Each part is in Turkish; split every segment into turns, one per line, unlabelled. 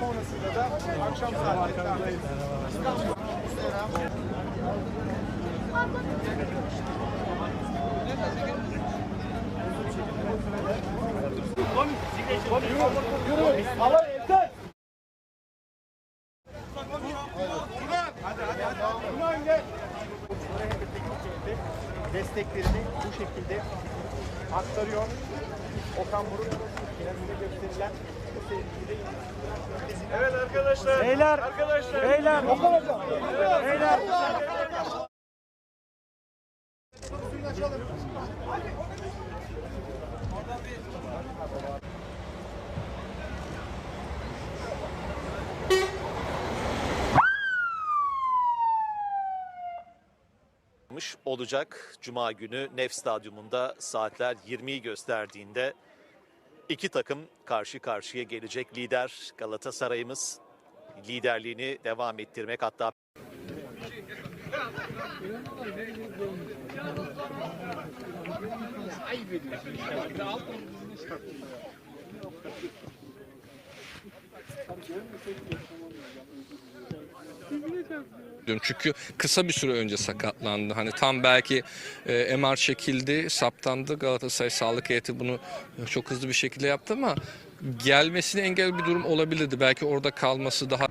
sonrasında da akşam saatlerinde İstanbul desteklerini bu şekilde aktarıyor. Okan Buruk finalinde gösterilen
Evet arkadaşlar.
Beyler,
Arkadaşlar.
beyler, Okan hocam. Beyler.
olacak. Cuma günü Nef Stadyumunda saatler 20'yi gösterdiğinde iki takım karşı karşıya gelecek. Lider Galatasaray'ımız liderliğini devam ettirmek hatta
diyorum. Çünkü kısa bir süre önce sakatlandı. Hani tam belki e, MR çekildi, saptandı. Galatasaray sağlık heyeti bunu çok hızlı bir şekilde yaptı ama gelmesine engel bir durum olabilirdi. Belki orada kalması daha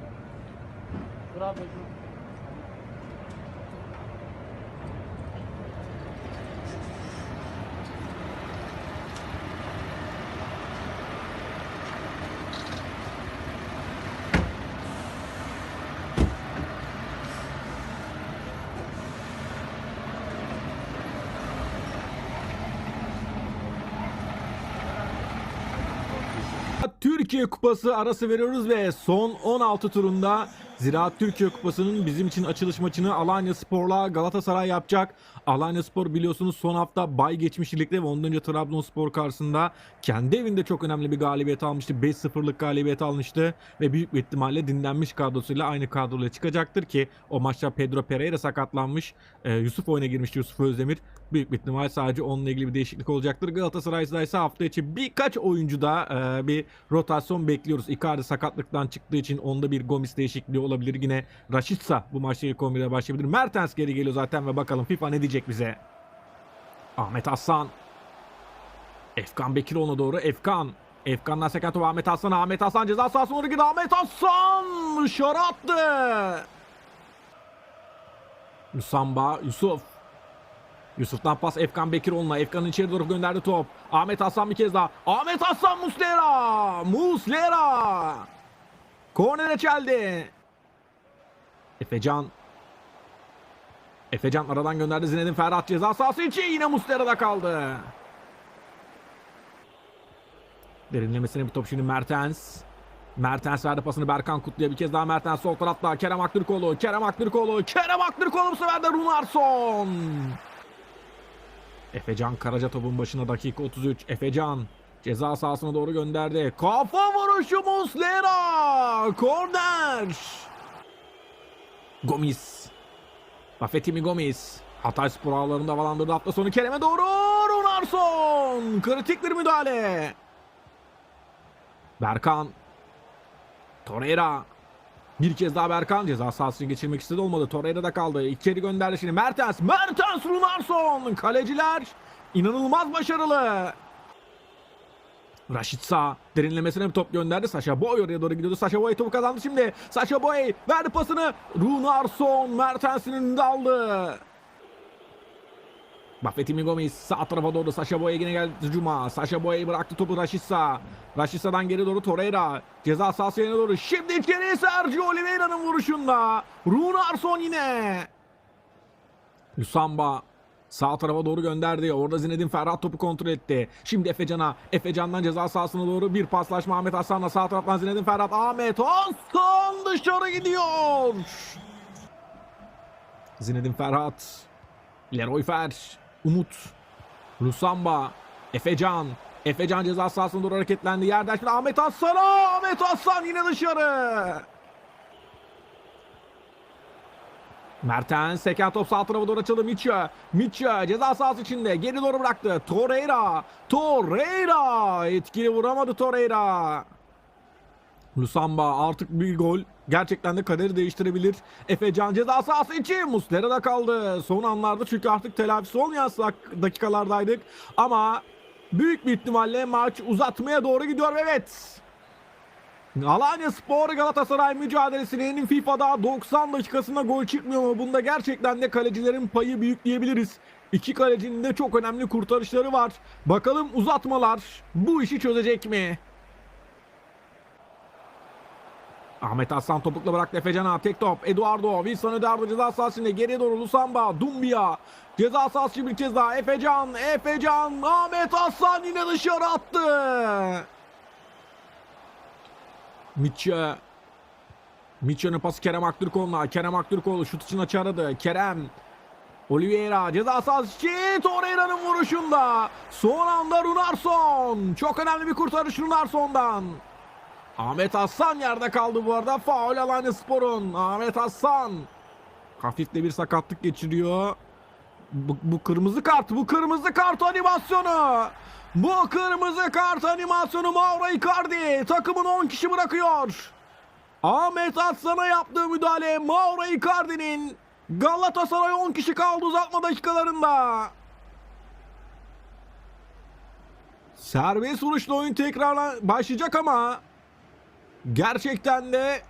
Türkiye Kupası arası veriyoruz ve son 16 turunda Ziraat Türkiye Kupası'nın bizim için açılış maçını Alanya Spor'la Galatasaray yapacak. Alanya Spor biliyorsunuz son hafta bay geçmiş ligde ve ondan önce Trabzonspor karşısında kendi evinde çok önemli bir galibiyet almıştı. 5-0'lık galibiyet almıştı ve büyük bir ihtimalle dinlenmiş kadrosuyla aynı kadroyla çıkacaktır ki o maçta Pedro Pereira sakatlanmış. Ee, Yusuf oyuna girmişti Yusuf Özdemir. Büyük bir ihtimal sadece onunla ilgili bir değişiklik olacaktır. Galatasaray'da ise hafta içi birkaç oyuncuda e, bir rotasyon bekliyoruz. Icardi sakatlıktan çıktığı için onda bir Gomis değişikliği olabilir. Yine Rashica bu maçta ilk 11'e başlayabilir. Mertens geri geliyor zaten ve bakalım FIFA ne diyecek bize. Ahmet Aslan. Efkan Bekiroğlu'na doğru. Efkan. Efkan'dan seken top Ahmet Aslan. Ahmet Aslan ceza sahasına doğru gidiyor. Ahmet Aslan dışarı attı. Musamba. Yusuf. Yusuf'tan pas Efkan Bekiroğlu'na. Efkan'ın içeri doğru gönderdi top. Ahmet Aslan bir kez daha. Ahmet Aslan Muslera. Muslera. Kornere çeldi. Efecan. Efecan aradan gönderdi Zinedine Ferhat ceza sahası içi yine Muslera'da kaldı. Derinlemesine bir top şimdi Mertens. Mertens verdi pasını Berkan Kutlu'ya. Bir kez daha Mertens sol tarafta. Kerem Aktürkoğlu Kerem Aktürkoğlu Kerem Aktürkoğlu bu sefer de Runarsson. Efecan Karaca topun başına dakika 33 Efecan ceza sahasına doğru gönderdi. Kafa vuruşu Muslera. Korner Gomis Buffettimi Gomis Hatay spor ağlarında havalandırdı hafta sonu Kerem'e doğru Runarsson kritik bir müdahale Berkan Torreira bir kez daha Berkan ceza sahasını geçirmek istedi olmadı. Torreira da kaldı. İçeri gönderdi şimdi. Mertens. Mertens Runarsson. Kaleciler inanılmaz başarılı. Raşitsa derinlemesine bir top gönderdi. Saşa Boy oraya doğru gidiyordu. Saşa Boy topu kazandı şimdi. Saşa Boy verdi pasını. Runarsson Mertens'in önünde aldı. Buffettimi Gomis sağ tarafa doğru Saşa Boy'a yine geldi Cuma. Saşa Boy bıraktı topu Raşitsa. Raşitsa'dan geri doğru Torreira. Ceza sahası doğru. Şimdi içeri Sergio Oliveira'nın vuruşunda. Runarsson yine. Lusamba sağ tarafa doğru gönderdi. Orada Zinedine Ferhat topu kontrol etti. Şimdi Efecan'a. Efecan'dan ceza sahasına doğru bir paslaşma Ahmet Hasan'la sağ taraftan Zinedine Ferhat. Ahmet Hasan dışarı gidiyor. Zinedine Ferhat. Leroy Fer. Umut. Lusamba. Efecan. Efecan ceza sahasına doğru hareketlendi. Yerden Ahmet Hasan'a. Ahmet Hasan yine dışarı. Mertens seken top sağ tarafa doğru açıldı Mitcha. Mitcha ceza sahası içinde geri doğru bıraktı. Torreira. Torreira. Etkili vuramadı Torreira. Lusamba artık bir gol gerçekten de kaderi değiştirebilir. Efecan ceza sahası için Muslera'da kaldı. Son anlarda çünkü artık telafisi olmayan dakikalardaydık. Ama büyük bir ihtimalle maç uzatmaya doğru gidiyor ve evet. Alanya Spor Galatasaray mücadelesinin FIFA'da 90 dakikasında gol çıkmıyor mu? Bunda gerçekten de kalecilerin payı büyük diyebiliriz. İki kalecinin de çok önemli kurtarışları var. Bakalım uzatmalar bu işi çözecek mi? Ahmet Aslan topukla bıraktı Efecan'a. Tek top. Eduardo. Wilson Eduardo ceza sahasında. Geriye doğru Lusamba. Dumbia. Ceza sahası bir kez daha. Efecan. Efecan. Ahmet Aslan yine dışarı attı. Mitchell. Mitchell'ın pası Kerem Aktürkoğlu'na. Kerem Aktürkoğlu şut için açı. Kerem. Oliveira ceza sahası için Torreira'nın vuruşunda. Son anda Runarsson. Çok önemli bir kurtarış Runarsson'dan. Ahmet Hassan yerde kaldı bu arada. Faul Alanya Spor'un. Ahmet Hassan. Hafif de bir sakatlık geçiriyor. Bu, bu kırmızı kart. Bu kırmızı kart animasyonu. Bu kırmızı kart animasyonu Mauro Icardi. Takımın 10 kişi bırakıyor. Ahmet Hassan'a yaptığı müdahale Mauro Icardi'nin Galatasaray 10 kişi kaldı uzatma dakikalarında. Serbest vuruşla oyun tekrar başlayacak ama gerçekten de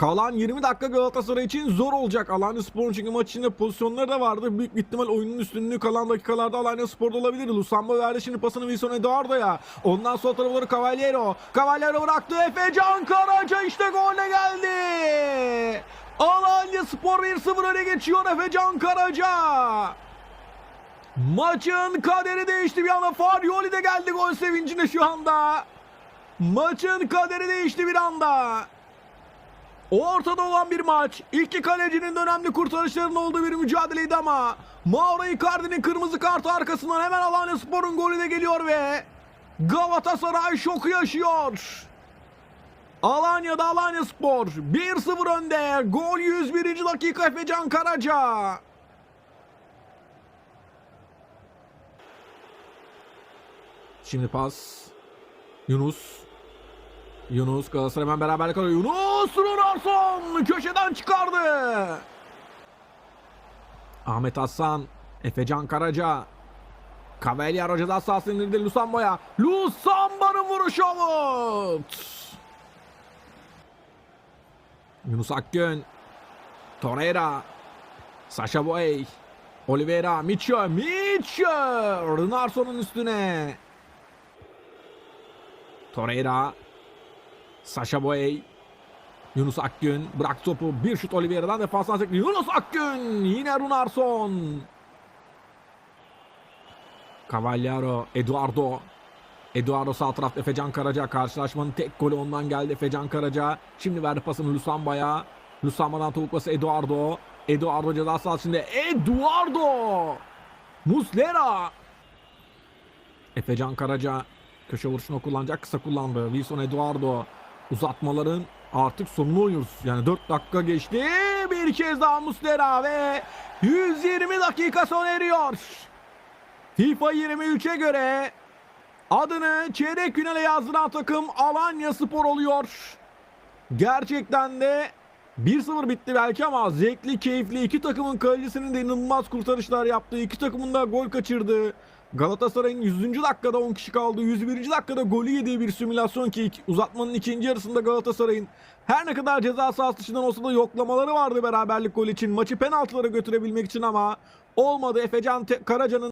kalan 20 dakika Galatasaray için zor olacak. Alanya Spor'un çünkü maç içinde pozisyonları da vardı. Büyük bir ihtimal oyunun üstünlüğü kalan dakikalarda Alanya Spor'da olabilir. Lusamba verdi şimdi pasını Wilson Eduardo'ya. Ondan sol tarafa doğru Cavaliero. Cavaliero bıraktı. Efecan Karaca işte golle geldi. Alanya Spor 1-0 öne geçiyor Efecan Karaca. Maçın kaderi değişti bir anda. Faryoli de geldi gol sevincine şu anda. Maçın kaderi değişti bir anda. Ortada olan bir maç. İki kalecinin önemli kurtarışlarının olduğu bir mücadeleydi ama Mauro Icardi'nin kırmızı kartı arkasından hemen Alanya Spor'un golü de geliyor ve Galatasaray şoku yaşıyor. Alanya'da Alanya Spor 1-0 önde. Gol 101. dakika Efecan Karaca. Şimdi pas. Yunus. Yunus Galatasaray hemen beraberlik alıyor. Yunus Runarsson köşeden çıkardı. Ahmet Hassan. Efecan Karaca. Cavalier ceza sahasını indirdi Lusambo'ya. Lusamba'nın vuruşu out. Yunus Akgün. Torreira. Sasha Boy. Oliveira. Mitchell. Mitchell. Runarsson'un üstüne. Torreira. Sasha Boy. Yunus Akgün bırak topu. Bir şut Oliveira'dan defansına çekti. Yunus Akgün. Yine Runarsson. Cavallaro. Eduardo. Eduardo sağ tarafta Efecan Karaca. Karşılaşmanın tek golü ondan geldi Efecan Karaca. Şimdi verdi pasını Lusamba'ya. Lusamba'dan topuk pası Eduardo. Eduardo ceza sahasında. Eduardo. Muslera. Efecan Karaca köşe vuruşunu kullanacak. Kısa kullandı. Wilson Eduardo. Uzatmaların artık sonunu oynuyoruz. Yani 4 dakika geçti. Bir kez daha Muslera ve 120 dakika sona eriyor. FIFA 23'e göre adını çeyrek finale yazdıran takım Alanya Spor oluyor. Gerçekten de 1-0 bitti belki ama zevkli, keyifli iki takımın kalecisinin de inanılmaz kurtarışlar yaptığı, iki takımın da gol kaçırdığı, Galatasaray'ın 100. dakikada 10 kişi kaldı, 101. dakikada golü yediği bir simülasyon ki uzatmanın ikinci yarısında Galatasaray'ın her ne kadar ceza sahası dışından olsa da yoklamaları vardı beraberlik gol için. Maçı penaltılara götürebilmek için ama olmadı. Efecan Karaca'nın